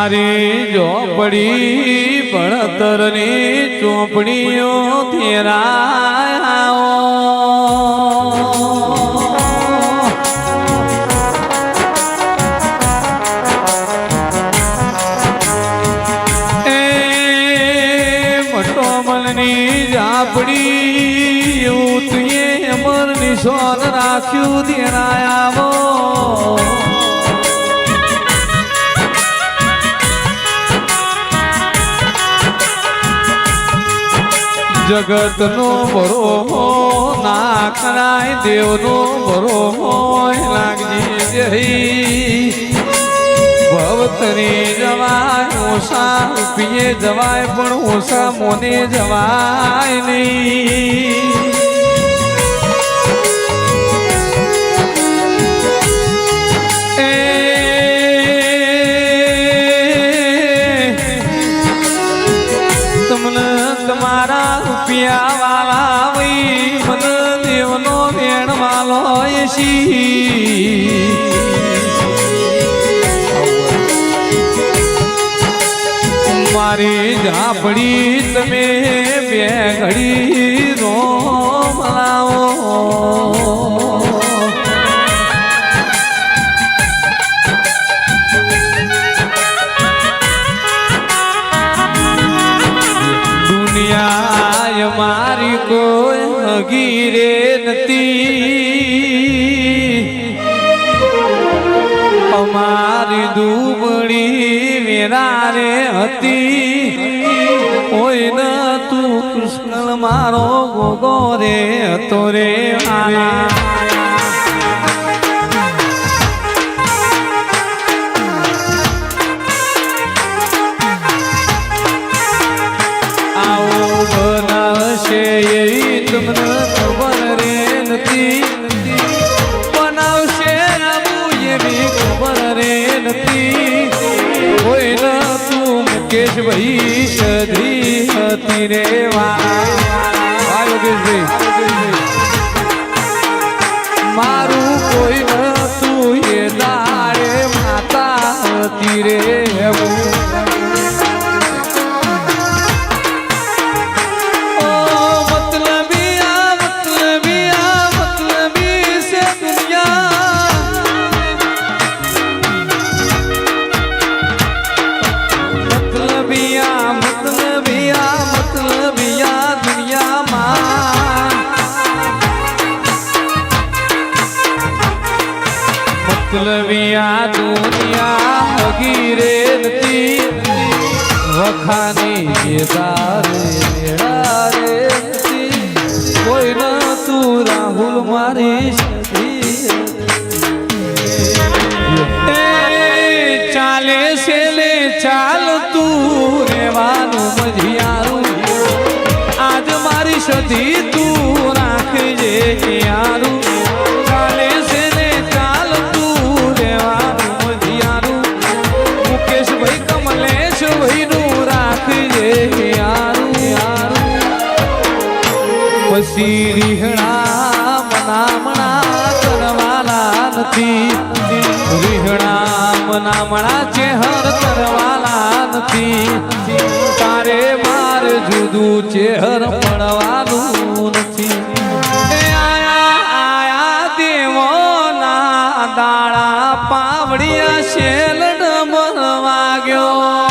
મારી ઝોપડી ભણતરની ચોપડીઓ તેરાયા આપણી યુ ઝાપડી એવું તુએ અમર નિશાન રાખ્યું તેરાયાવો જગતનો બરો ના કરાય દેવનો બરો લાગજી જઈ ભવતરી જવાય ઓછા પીએ જવાય, પણ ઓછા મોને જવાય નહીં. વેણ વાલો યશી મારી ઝાપડી તમે બે ઘડી રોમ લાવો દુનિયા મારી કોઈ હગીરે નથી અમારી દુબળી વેરારે હતી. ઓય ન તું કૃષ્ણ, મારો ગોગો રે હતો રે મારા. કોઈ ન તું મુકેશ ભાઈ સધી હતી રે વાળા યોગેશભાઈ. મારું કોઈ તું એ દાડે માતા હતી રે મતલબિયા દુનિયા હગીરે રેતી વખાની મેળા રે કોઈ ન તું રાહુલ મારી ચાલે છે લે ચાલ તું રેવાનું મજિયારું. આજ મારી સધી તું પછી રીહણા મનામણા કરવાલા નથી. રીહણા મનામણા ચેહર કરવાલા નથી. તારે માર જુદું ચેહર પડવાનું નથી. આયા દેવોના દાડા પાવડિયા શેલડ મન વાગ્યો